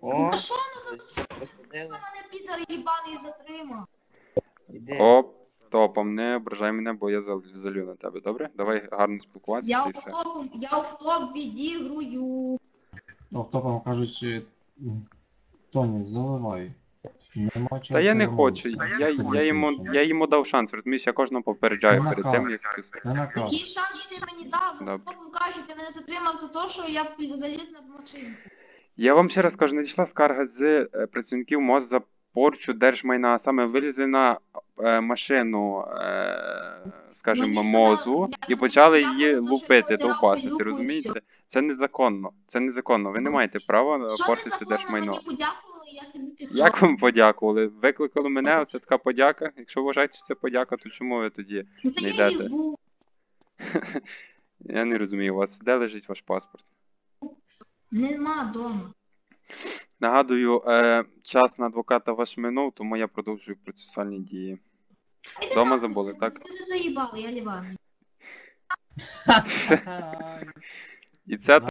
О, Та що посадили. мене підар їбаний затримав? Іди. Оп, топом, не ображай мене, бо я зал- залю на тебе, добре? Давай гарно спілкуватися Я і все. автопом, я автоп відігрую. Автопом кажуть, е, м, Тоні, заливай. Нема чого Та я не хочу, я, я, йому, я йому дав шанс, розумієш, я кожного попереджаю перед тим, як ти... Це наказ. Який шанс ти мені дав? Добре. Автопом кажуть, ти мене затримав за те, що я пі- заліз на машину. Я вам ще раз кажу, надійшла скарга з е, працівників МОЗ за порчу держмайна, а саме вилізли на е, машину, е, скажімо, Мені мозу я і не почали її я просто лупити, хотіла довбасити, і розумієте? Це незаконно, це незаконно, ви не маєте права Що портити незаконно держмайно. мені подякували, я собі. Як вам подякували? Викликали мене, оце така подяка. Якщо вважаєте, що це подяка, то чому ви тоді? Ну це не я йдете? був. Я не розумію вас. Де лежить ваш паспорт? Нема дома. Нагадую, е, час на адвоката ваш минув, тому я продовжую процесуальні дії. Дома забули, так? Ти не заїбали, я ліва. І це